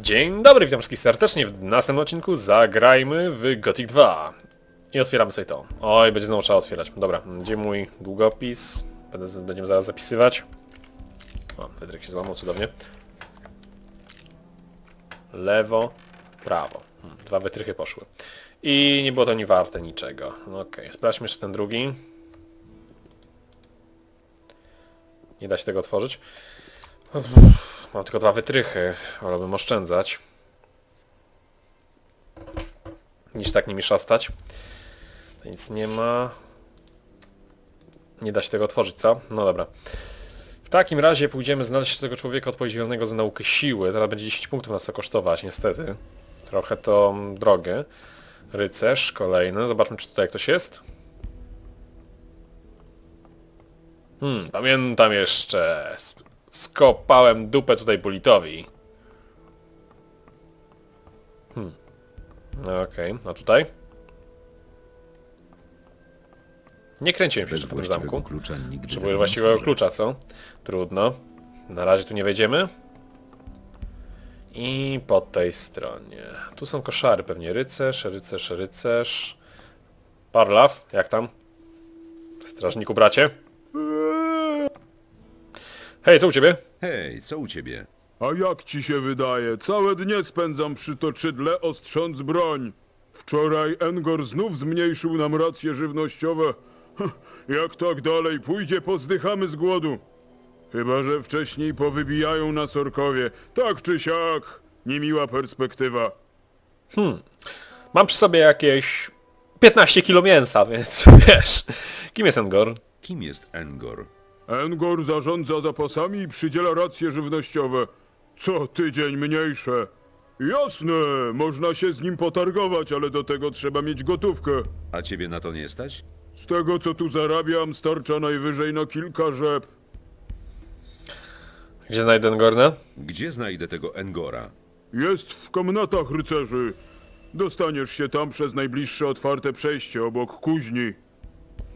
Dzień dobry, witam wszystkich serdecznie. W następnym odcinku zagrajmy w Gothic 2. I otwieramy sobie to. Oj, będzie znowu trzeba otwierać. Dobra, gdzie mój długopis? Będę, będziemy zaraz zapisywać. O, Fedryk się złamał, cudownie. Lewo, prawo. Hmm, Dwa wytrychy poszły. I nie było to nie warte niczego. No Okej, sprawdźmy jeszcze ten drugi. Nie da się tego otworzyć. Mam tylko dwa wytrychy, wolałbym oszczędzać. Niż tak nimi szastać. To nic nie ma. Nie da się tego otworzyć, co? No dobra. W takim razie pójdziemy znaleźć tego człowieka odpowiedzialnego za naukę siły. Teraz będzie 10 punktów nas to kosztować, niestety. Trochę to drogę. Rycerz, kolejny. Zobaczmy, czy tutaj ktoś jest. Hmm, pamiętam jeszcze. Skopałem dupę tutaj bulitowi. Hmm. No Okej, a tutaj? Nie kręciłem się Bez jeszcze po tym zamku. klucza nigdy Potrzebuję tego nie właściwego otworzę. klucza, co? Trudno. Na razie tu nie wejdziemy. I po tej stronie. Tu są koszary pewnie. Rycerz, rycerz, rycerz. Parlaw, jak tam? Strażniku bracie? Hej, co u ciebie? Hej, co u ciebie? A jak ci się wydaje? Całe dnie spędzam przy toczydle, ostrząc broń. Wczoraj Engor znów zmniejszył nam racje żywnościowe. Jak tak dalej pójdzie, pozdychamy z głodu. Chyba, że wcześniej powybijają nas orkowie. Tak czy siak, niemiła perspektywa. Mam przy sobie jakieś 15 kilo mięsa, więc wiesz. Kim jest Engor? Kim jest Engor? Engor zarządza zapasami i przydziela racje żywnościowe. Co tydzień mniejsze. Jasne, można się z nim potargować, ale do tego trzeba mieć gotówkę. A ciebie na to nie stać? Z tego co tu zarabiam, starcza najwyżej na kilka rzep. Gdzie znajdę Engorna? Gdzie znajdę tego Engora? Jest w komnatach rycerzy. Dostaniesz się tam przez najbliższe otwarte przejście obok kuźni.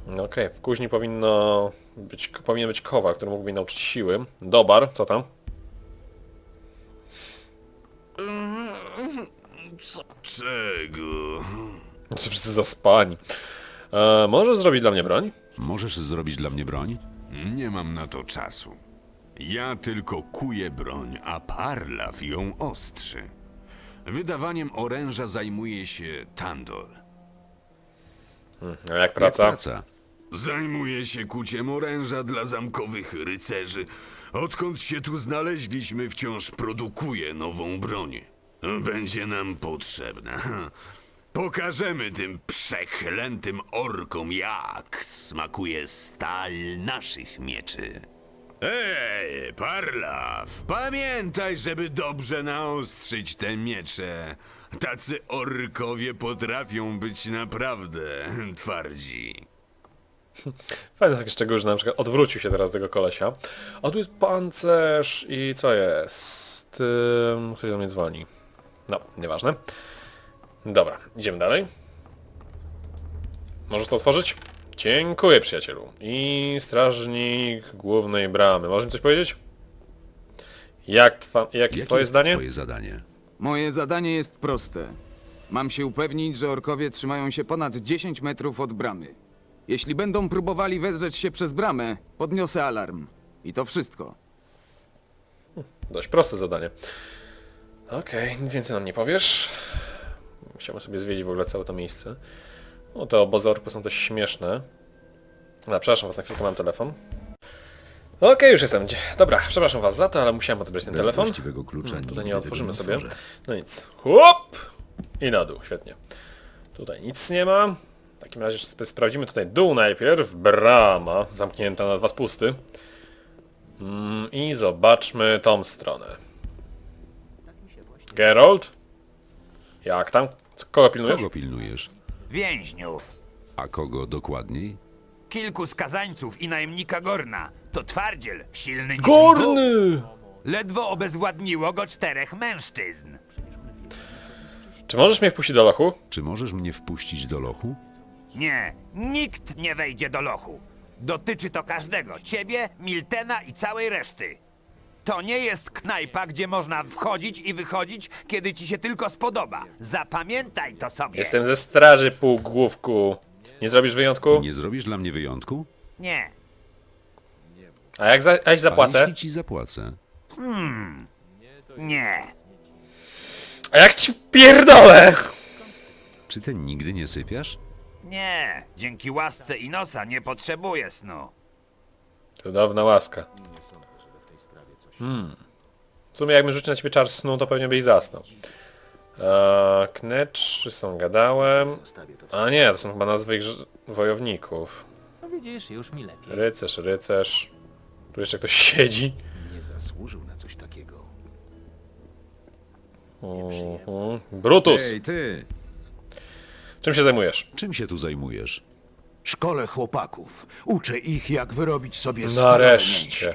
No Okej, w kuźni powinno być, powinien być kowal, który mógłby nauczyć siły. Dobar, co tam? Czego? Co wszyscy zaspani. E, możesz zrobić dla mnie broń? Możesz zrobić dla mnie broń? Nie mam na to czasu. Ja tylko kuję broń, a Parlaw ją ostrzy. Wydawaniem oręża zajmuje się Tandor. A jak Jak praca? Praca? Zajmuje się kuciem oręża dla zamkowych rycerzy. Odkąd się tu znaleźliśmy, wciąż produkuje nową broń. Będzie nam potrzebna. Pokażemy tym przeklętym orkom, jak smakuje stal naszych mieczy. Ej, Parlaw, pamiętaj, żeby dobrze naostrzyć te miecze. Tacy orkowie potrafią być naprawdę twardzi. Fajne takie szczegóły, że na przykład odwrócił się teraz do tego kolesia. A tu jest pancerz i co jest? Ym, ktoś do mnie dzwoni. No, nieważne. Dobra, idziemy dalej. Możesz to otworzyć? Dziękuję przyjacielu. I strażnik głównej bramy. Możesz mi coś powiedzieć? Jak twa, jakie Jakie jest twoje jest zdanie? Twoje zadanie. Moje zadanie jest proste. Mam się upewnić, że orkowie trzymają się ponad 10 metrów od bramy. Jeśli będą próbowali wedrzeć się przez bramę, podniosę alarm. I to wszystko. Dość proste zadanie. Okej, nic więcej nam nie powiesz. Musiałem sobie zwiedzić w ogóle całe to miejsce. No te obozy orków są dość śmieszne. No, przepraszam was, na chwilkę mam telefon. Okej, już jestem. Dzie- Dobra, przepraszam was za to, ale musiałem odebrać ten Bez telefon. właściwego klucza Hmm, tutaj nie tego otworzymy sobie. otworzę. No nic. Hop! I na dół, świetnie. Tutaj nic nie ma. W takim razie sp- sprawdzimy tutaj dół najpierw. Brama, zamknięta na dwa spusty. Mm, I zobaczmy tą stronę. Geralt? Jak tam? Co- Kogo pilnujesz? Kogo pilnujesz? Więźniów, A kogo dokładniej? kilku skazańców i najemnika Gorna. To twardziel, silny niczym Gorny! Ledwo obezwładniło go czterech mężczyzn. Czy możesz mnie wpuścić do lochu? Czy możesz mnie wpuścić do lochu? Nie, nikt nie wejdzie do lochu. Dotyczy to każdego, ciebie, Miltena i całej reszty. To nie jest knajpa, gdzie można wchodzić i wychodzić, kiedy ci się tylko spodoba. Zapamiętaj to sobie. Jestem ze straży półgłówku. Nie zrobisz wyjątku? Nie zrobisz dla mnie wyjątku? Nie. A jak za, a jeśli A zapłacę? jeśli ci zapłacę? Nie. A jak ci pierdolę? Czy ty nigdy nie sypiasz? Nie. Dzięki łasce i nosa nie potrzebuję snu. Cudowna łaska. Hmm. W sumie jakbym rzucił na ciebie czar snu, to pewnie byś zasnął. Eee, knecz, są gadałem. A nie, to są chyba nazwy ich ż- wojowników. No widzisz, już mi lepiej. Rycerz, rycerz. Tu jeszcze ktoś siedzi. Nie zasłużył na coś takiego. Mhm. Brutus! Ej, ty! Czym się zajmujesz? Czym się tu zajmujesz? Szkole chłopaków. Uczę ich, jak wyrobić sobie Nareszcie. stałe mięśnie.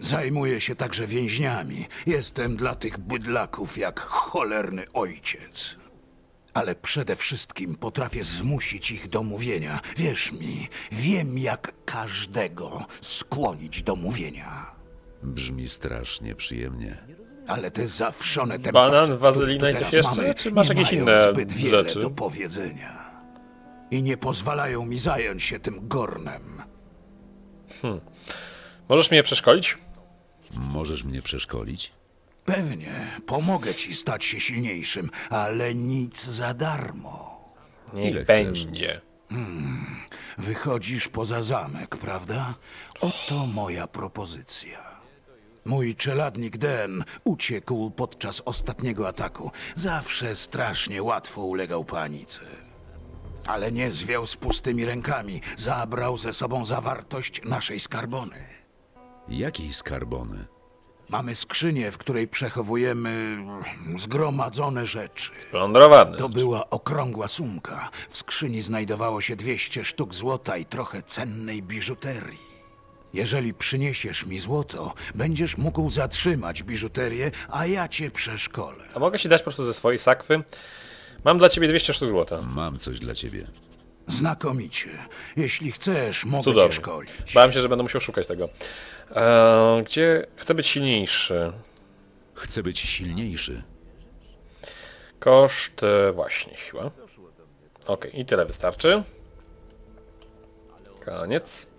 Zajmuję się także więźniami. Jestem dla tych bydlaków jak cholerny ojciec. Ale przede wszystkim potrafię zmusić ich do mówienia. Wierz mi, wiem jak każdego skłonić do mówienia. Brzmi strasznie przyjemnie. Ale te zawszone te Banan, wazelina i coś jeszcze? Czy masz jakieś inne zbyt wiele rzeczy? do powiedzenia. I nie pozwalają mi zająć się tym gornem. Możesz mnie przeszkolić? Możesz mnie przeszkolić? Pewnie, pomogę ci stać się silniejszym, ale nic za darmo. Niech Ile chcesz? będzie. Wychodzisz poza zamek, prawda? Oto moja propozycja. Mój czeladnik Den uciekł podczas ostatniego ataku. Zawsze strasznie łatwo ulegał panice. Ale nie zwiał z pustymi rękami. Zabrał ze sobą zawartość naszej skarbony. Jakiej skarbony? Mamy skrzynię, w której przechowujemy zgromadzone rzeczy. Plądrowany. To była okrągła sumka. W skrzyni znajdowało się 200 sztuk złota i trochę cennej biżuterii. Jeżeli przyniesiesz mi złoto, będziesz mógł zatrzymać biżuterię, a ja cię przeszkolę. A mogę ci dać po prostu ze swojej sakwy? Mam dla ciebie 200 sztuk złota. Mam coś dla ciebie. Znakomicie. Jeśli chcesz, mogę cię Cudownie. szkolić. Bałem się, że będę musiał szukać tego. Eee, gdzie chcę być silniejszy? Chcę być silniejszy. Koszt, e, właśnie, siła. Ok, i tyle wystarczy. Koniec.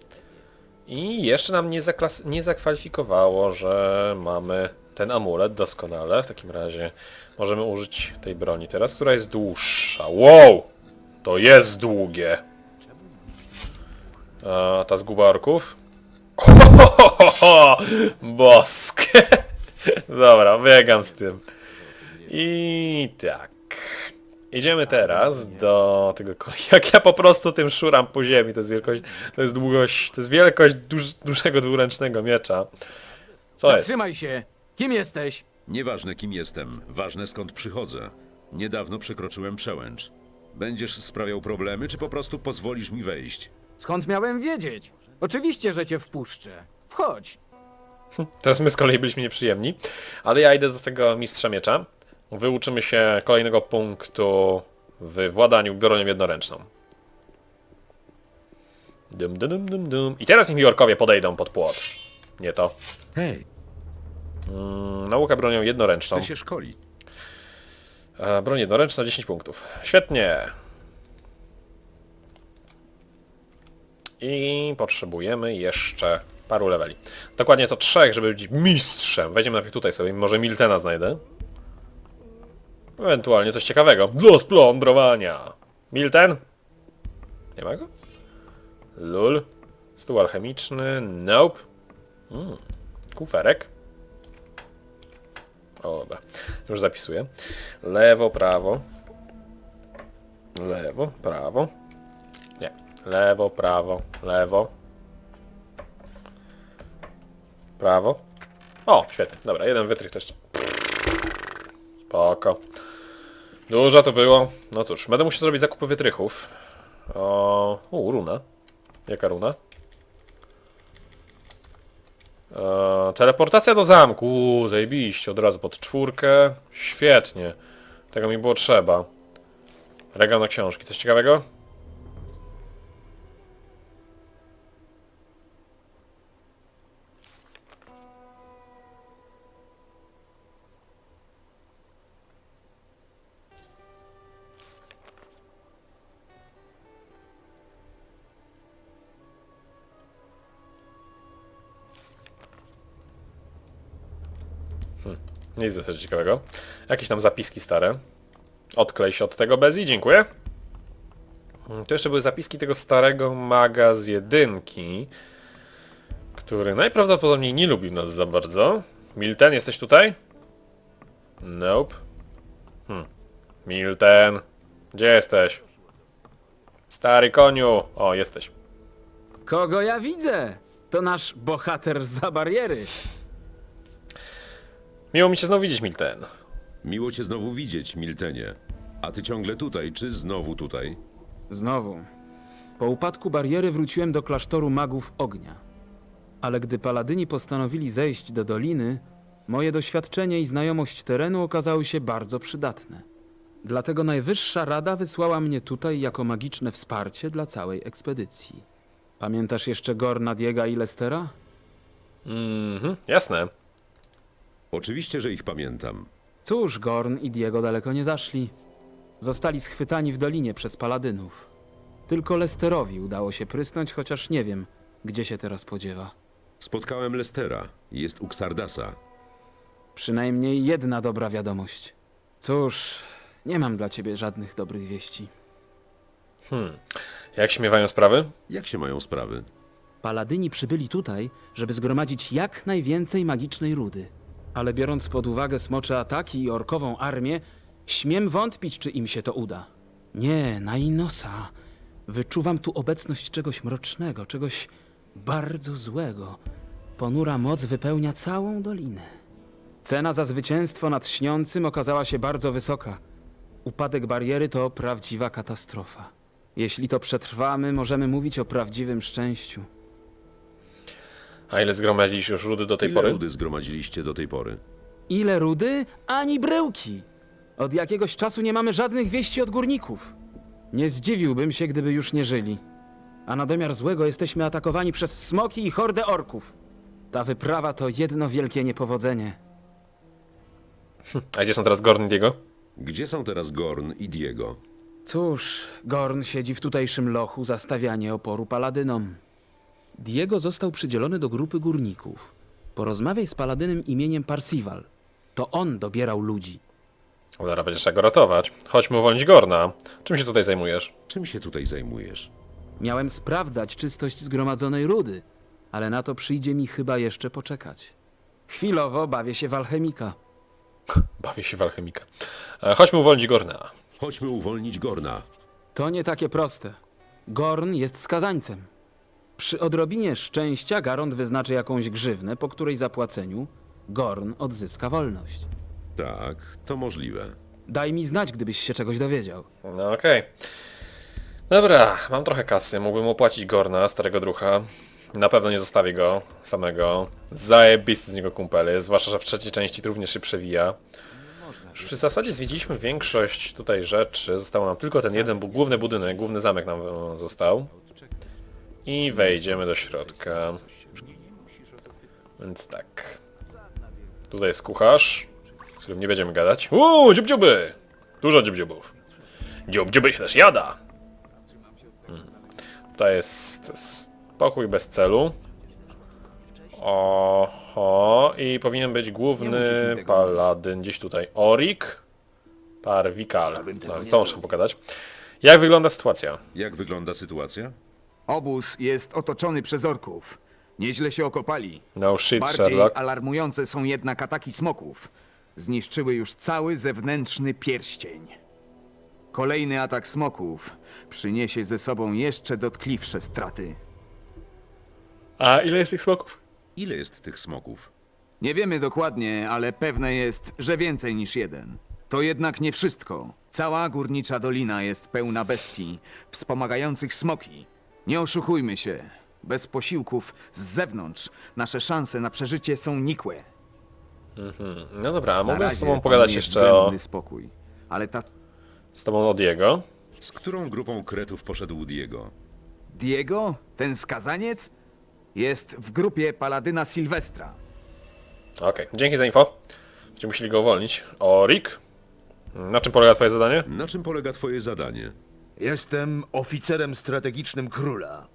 I jeszcze nam nie, zaklas- nie zakwalifikowało, że mamy ten amulet doskonale. W takim razie możemy użyć tej broni teraz, która jest dłuższa. Wow! To jest długie. A ta zguba orków? Boskie! Dobra, biegam z tym. I tak. Idziemy teraz do tego kolei. Jak ja po prostu tym szuram po ziemi, to jest wielkość, to jest długość, to jest wielkość duż, dużego dwuręcznego miecza. Co jest? Trzymaj się! Kim jesteś? Nieważne kim jestem, ważne skąd przychodzę. Niedawno przekroczyłem przełęcz. Będziesz sprawiał problemy, czy po prostu pozwolisz mi wejść? Skąd miałem wiedzieć? Oczywiście, że cię wpuszczę. Wchodź. Teraz my z kolei byliśmy nieprzyjemni, ale ja idę do tego mistrza miecza. Wyuczymy się kolejnego punktu w władaniu bronią jednoręczną. Dum, dum, dum, dum, dum. I teraz niech mi orkowie podejdą pod płot. Nie to. Hej, Mm, Nauka bronią jednoręczną. chcę się szkolić. E, broń jednoręczna 10 punktów. Świetnie. I potrzebujemy jeszcze paru leveli. Dokładnie to trzech, żeby być mistrzem. Weźmiemy najpierw tutaj sobie, może Miltena znajdę. Ewentualnie coś ciekawego. Do splądrowania. Milten? Nie ma go? Lul. Stół alchemiczny. Nope. Mm. Kuferek. O, dobra. Już zapisuję. Lewo, prawo. Lewo, prawo. Nie. Lewo, prawo, lewo. Prawo. O, świetnie. Dobra, jeden wytrych też. Spoko. Dużo to było. No cóż, będę musiał zrobić zakupy wytrychów. O, u, runa. Jaka runa? Eee, teleportacja do zamku. Uuu, zajebiście. Od razu pod czwórkę. Świetnie. Tego mi było trzeba. Regał na książki. Coś ciekawego? Nic dosyć ciekawego. Jakieś tam zapiski stare. Odklej się od tego Bezi, dziękuję. Mm, To jeszcze były zapiski tego starego maga z jedynki, który najprawdopodobniej nie lubił nas za bardzo. Milten, jesteś tutaj? Nope. Hmm. Milten, gdzie jesteś? Stary koniu! O, jesteś. Kogo ja widzę? To nasz bohater za bariery. Miło mi cię znowu widzieć, Milten. Miło cię znowu widzieć, Miltenie. A ty ciągle tutaj, czy znowu tutaj? Znowu. Po upadku bariery wróciłem do klasztoru magów ognia. Ale gdy paladyni postanowili zejść do doliny, moje doświadczenie i znajomość terenu okazały się bardzo przydatne. Dlatego Najwyższa Rada wysłała mnie tutaj jako magiczne wsparcie dla całej ekspedycji. Pamiętasz jeszcze Gorna, Diega i Lestera? Mhm, jasne. Oczywiście, że ich pamiętam. Cóż, Gorn i Diego daleko nie zaszli. Zostali schwytani w dolinie przez paladynów. Tylko Lesterowi udało się prysnąć, chociaż nie wiem, gdzie się teraz podziewa. Spotkałem Lestera. Jest u Xardasa. Przynajmniej jedna dobra wiadomość. Cóż, nie mam dla ciebie żadnych dobrych wieści. Jak się miewają sprawy? Jak się mają sprawy? Paladyni przybyli tutaj, żeby zgromadzić jak najwięcej magicznej rudy. Ale biorąc pod uwagę smocze ataki i orkową armię, śmiem wątpić, czy im się to uda. Nie, na. Wyczuwam tu obecność czegoś mrocznego, czegoś bardzo złego. Ponura moc wypełnia całą dolinę. Cena za zwycięstwo nad śniącym okazała się bardzo wysoka. Upadek bariery to prawdziwa katastrofa. Jeśli to przetrwamy, możemy mówić o prawdziwym szczęściu. A ile zgromadziliście już rudy do tej Ile pory? rudy zgromadziliście do tej pory? Ile rudy, ani bryłki. Od jakiegoś czasu nie mamy żadnych wieści od górników. Nie zdziwiłbym się, gdyby już nie żyli. A na domiar złego jesteśmy atakowani przez smoki i hordę orków. Ta wyprawa to jedno wielkie niepowodzenie. A gdzie są teraz Gorn i Diego? Gdzie są teraz Gorn i Diego? Cóż, Gorn siedzi w tutejszym lochu za stawianie oporu paladynom. Diego został przydzielony do grupy górników. Porozmawiaj z paladynem imieniem Parsival. To on dobierał ludzi. Zaraz będziesz trzeba go ratować. Chodźmy uwolnić Gorna. Czym się tutaj zajmujesz? Czym się tutaj zajmujesz? Miałem sprawdzać czystość zgromadzonej rudy, ale na to przyjdzie mi chyba jeszcze poczekać. Chwilowo bawię się w alchemika. Bawię się w alchemika. E, chodźmy uwolnić Gorna. Chodźmy uwolnić Gorna. To nie takie proste. Gorn jest skazańcem. Przy odrobinie szczęścia Garond wyznaczy jakąś grzywnę, po której zapłaceniu Gorn odzyska wolność. Tak, to możliwe. Daj mi znać, gdybyś się czegoś dowiedział. No okej. Dobra, mam trochę kasy. Mógłbym opłacić Gorna, starego drucha. Na pewno nie zostawię go samego. Zajebisty z niego kumpel jest, zwłaszcza, że w trzeciej części również się przewija. Już w zasadzie zwiedziliśmy większość tutaj rzeczy. Został nam tylko ten jeden bu główny budynek, główny zamek nam e, został. I wejdziemy do środka. Więc tak. Tutaj jest kucharz, z którym nie będziemy gadać. Uuu, dziób-dziuby! Dużo dziób-dziubów. Dziób-dziuby się też jada! Hmm. Tutaj jest spokój bez celu. Oho, i powinien być główny paladyn gdzieś tutaj. Orik Parwikal. No, z tą muszę pogadać. Jak wygląda sytuacja? Jak wygląda sytuacja? Obóz jest otoczony przez orków. Nieźle się okopali. No shit, Bardziej Sherlock. alarmujące są jednak ataki smoków. Zniszczyły już cały zewnętrzny pierścień. Kolejny atak smoków przyniesie ze sobą jeszcze dotkliwsze straty. A ile jest tych smoków? Ile jest tych smoków? Nie wiemy dokładnie, ale pewne jest, że więcej niż jeden. To jednak nie wszystko. Cała górnicza dolina jest pełna bestii, wspomagających smoki. Nie oszukujmy się. Bez posiłków z zewnątrz nasze szanse na przeżycie są nikłe. No dobra, a mogę z tobą pogadać panuje jeszcze o... względny spokój. Ale ta z tobą o Diego. Z którą grupą kretów poszedł Diego? Diego, ten skazaniec, jest w grupie paladyna Sylwestra. Okej, dzięki za info. Będziemy musieli go uwolnić. Orik? Na czym polega twoje zadanie? Na czym polega twoje zadanie? Jestem oficerem strategicznym króla.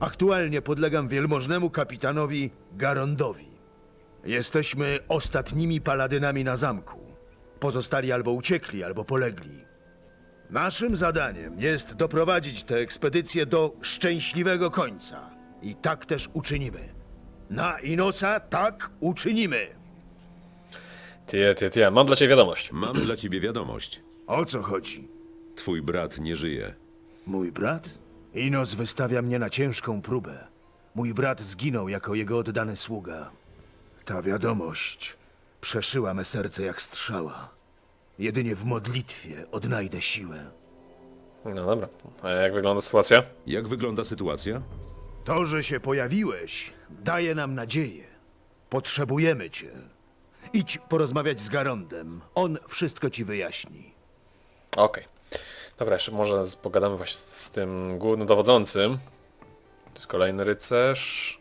Aktualnie podlegam wielmożnemu kapitanowi Garondowi. Jesteśmy ostatnimi paladynami na zamku. Pozostali albo uciekli, albo polegli. Naszym zadaniem jest doprowadzić tę ekspedycję do szczęśliwego końca. I tak też uczynimy. Na Inosa tak uczynimy. Tie, tie, tie. Mam dla ciebie wiadomość. Mam dla ciebie wiadomość. O co chodzi? Twój brat nie żyje. Mój brat? Inos wystawia mnie na ciężką próbę. Mój brat zginął jako jego oddany sługa. Ta wiadomość przeszyła me serce jak strzała. Jedynie w modlitwie odnajdę siłę. No dobra. A jak wygląda sytuacja? Jak wygląda sytuacja? To, że się pojawiłeś, daje nam nadzieję. Potrzebujemy cię. Idź porozmawiać z Garondem. On wszystko ci wyjaśni. Okej. Dobra, jeszcze może pogadamy właśnie z, z tym głównym dowodzącym. To jest kolejny rycerz.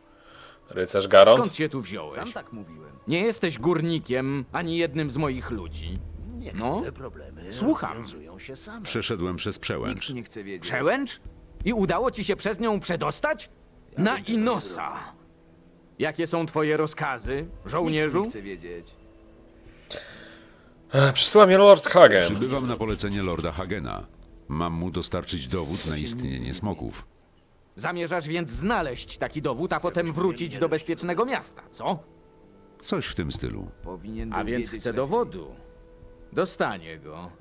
Rycerz Garond. Skąd się tu wziąłeś? Sam tak mówiłem. Nie jesteś górnikiem, ani jednym z moich ludzi. No, słucham. Przeszedłem przez przełęcz. nie chce wiedzieć. Przełęcz? I udało ci się przez nią przedostać? Na Inosa. Jakie są twoje rozkazy, żołnierzu? E, Przysyła mnie Lord Hagen. Przybywam na polecenie lorda Hagena. Mam mu dostarczyć dowód na istnienie smoków. Zamierzasz więc znaleźć taki dowód, a potem wrócić do bezpiecznego miasta, co? Coś w tym stylu. A więc chce dowodu. Dostanie go.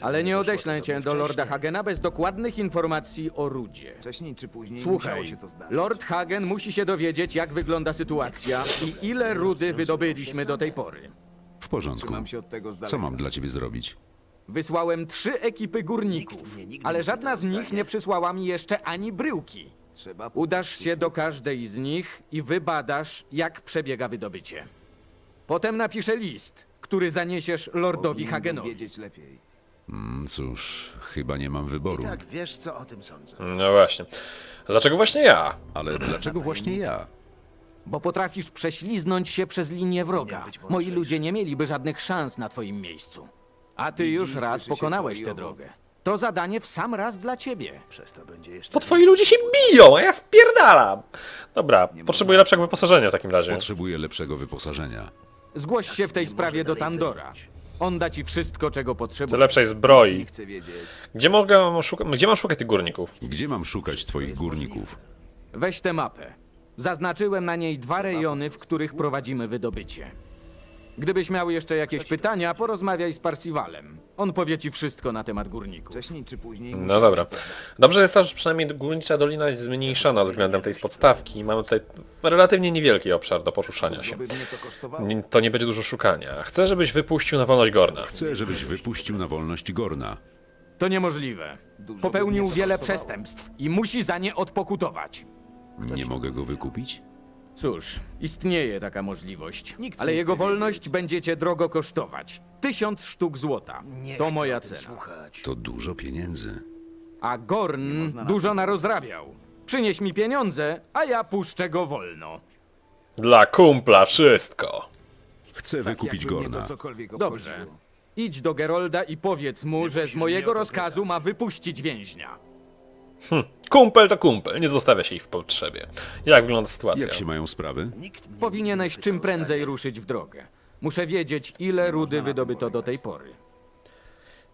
Ale nie odeślę cię do Lorda Hagena bez dokładnych informacji o Rudzie. Wcześniej czy później Słuchaj, się to zdarzyć. Lord Hagen musi się dowiedzieć, jak wygląda sytuacja i ile rudy wydobyliśmy do tej pory. W porządku. Trzymam się od tego z Co daleka. mam dla ciebie zrobić? Wysłałem trzy ekipy górników, ale żadna z nich nie przysłała mi jeszcze ani bryłki. Trzeba Udasz się do każdej z nich i wybadasz, jak przebiega wydobycie. Potem napiszę list, który zaniesiesz Lordowi Hagenowi. wiedzieć lepiej. Mm, Cóż, chyba nie mam wyboru. wiesz, co o tym sądzę. No właśnie. Dlaczego właśnie ja? Ale dlaczego właśnie ja? Bo potrafisz prześliznąć się przez linię wroga. Moi ludzie nie mieliby żadnych szans na twoim miejscu. A ty już raz pokonałeś tę drogę. To zadanie w sam raz dla ciebie. Przez to będzie jeszcze... Bo twoi ludzie się biją, a ja spierdalam. Dobra, potrzebuję lepszego wyposażenia w takim razie. Potrzebuję lepszego wyposażenia. Zgłoś się w tej sprawie do Tandora. On da ci wszystko, czego Do potrzebujesz. lepszej zbroi. chcę wiedzieć. Gdzie mogę szukać, gdzie mam szukać tych górników? Gdzie mam szukać twoich górników? Weź tę mapę. Zaznaczyłem na niej dwa rejony, w których prowadzimy wydobycie. Gdybyś miał jeszcze jakieś pytania, porozmawiaj z Parsivalem. On powie ci wszystko na temat górników. Wcześniej czy później No dobra. Dobrze jest to, że przynajmniej Górnicza Dolina jest zmniejszona względem tej z podstawki. Mamy tutaj relatywnie niewielki obszar do poruszania się. By mnie to kosztowało. Nie- To nie będzie dużo szukania. Chcę, żebyś wypuścił na wolność Gorna. Chcę, żebyś wypuścił na wolność Gorna. To niemożliwe. Popełnił wiele przestępstw i musi za nie odpokutować. Nie mogę go wykupić? Cóż, istnieje taka możliwość, Nikt ale nie jego chce wolność będzie cię drogo kosztować. Tysiąc sztuk złota. Nie To chcę moja tym cena. Słuchać. To dużo pieniędzy. A Gorn dużo narozrabiał. Przynieś mi pieniądze, a ja puszczę go wolno. Dla kumpla wszystko. Chcę wykupić Jakby mnie Gorna. to cokolwiek Dobrze. obchodziło. Idź do Gerolda i powiedz mu, że z mojego rozkazu ma wypuścić więźnia. Kumpel to kumpel, nie zostawia się ich w potrzebie. Jak wygląda sytuacja? Jak się mają sprawy? Powinieneś czym prędzej ruszyć w drogę. Muszę wiedzieć, ile rudy wydobyto do tej pory.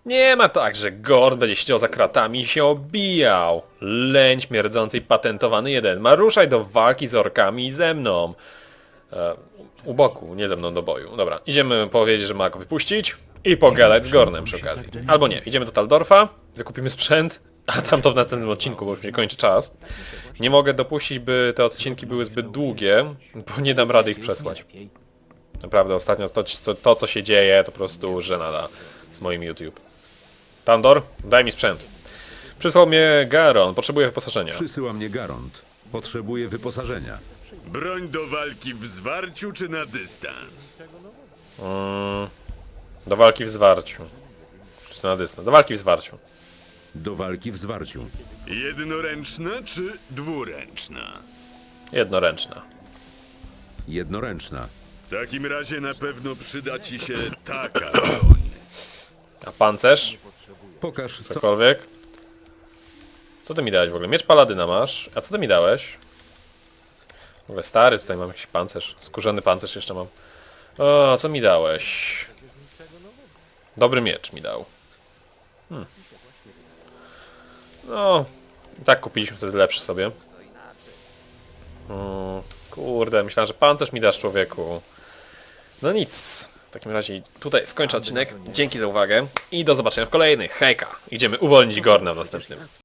Nie ma tak, że Gord będzie siedział za kratami i się obijał. Lęć mierdzący i patentowany jeden. Ma ruszaj do walki z orkami i ze mną. E, u boku, nie ze mną do boju. Dobra, idziemy powiedzieć, że ma go wypuścić i pogadać z Gornem przy okazji. Albo nie, idziemy do Taldorfa, wykupimy sprzęt, a tam to w następnym odcinku, bo już mi kończy czas. Nie mogę dopuścić, by te odcinki były zbyt długie, bo nie dam rady ich przesłać. Naprawdę, ostatnio to, to, to co się dzieje, to po prostu żenada z moim YouTube. Tandor, daj mi sprzęt. Przysłał mnie Garon, potrzebuję wyposażenia. Przysyła mnie Garond. Potrzebuję wyposażenia. Broń do walki w zwarciu czy na dystans? Do walki w zwarciu. Czy na dystans? Do walki w zwarciu. Do walki w zwarciu. Jednoręczna czy dwuręczna? Jednoręczna. Jednoręczna. W takim razie na pewno przyda ci się taka broń. A pancerz? Pokaż, co... Cokolwiek? Co ty mi dałeś w ogóle? Miecz paladyna masz. A co ty mi dałeś? W ogóle stary, tutaj mam jakiś pancerz. Skórzany pancerz jeszcze mam. O, co mi dałeś? Dobry miecz mi dał. Hmm. No, tak kupiliśmy wtedy lepszy sobie. Mm, kurde, myślałem, że pancerz mi dasz człowieku. No nic. W takim razie tutaj skończę odcinek. Dzięki za uwagę i do zobaczenia w kolejnych. Hejka! Idziemy uwolnić Gorna w następnym.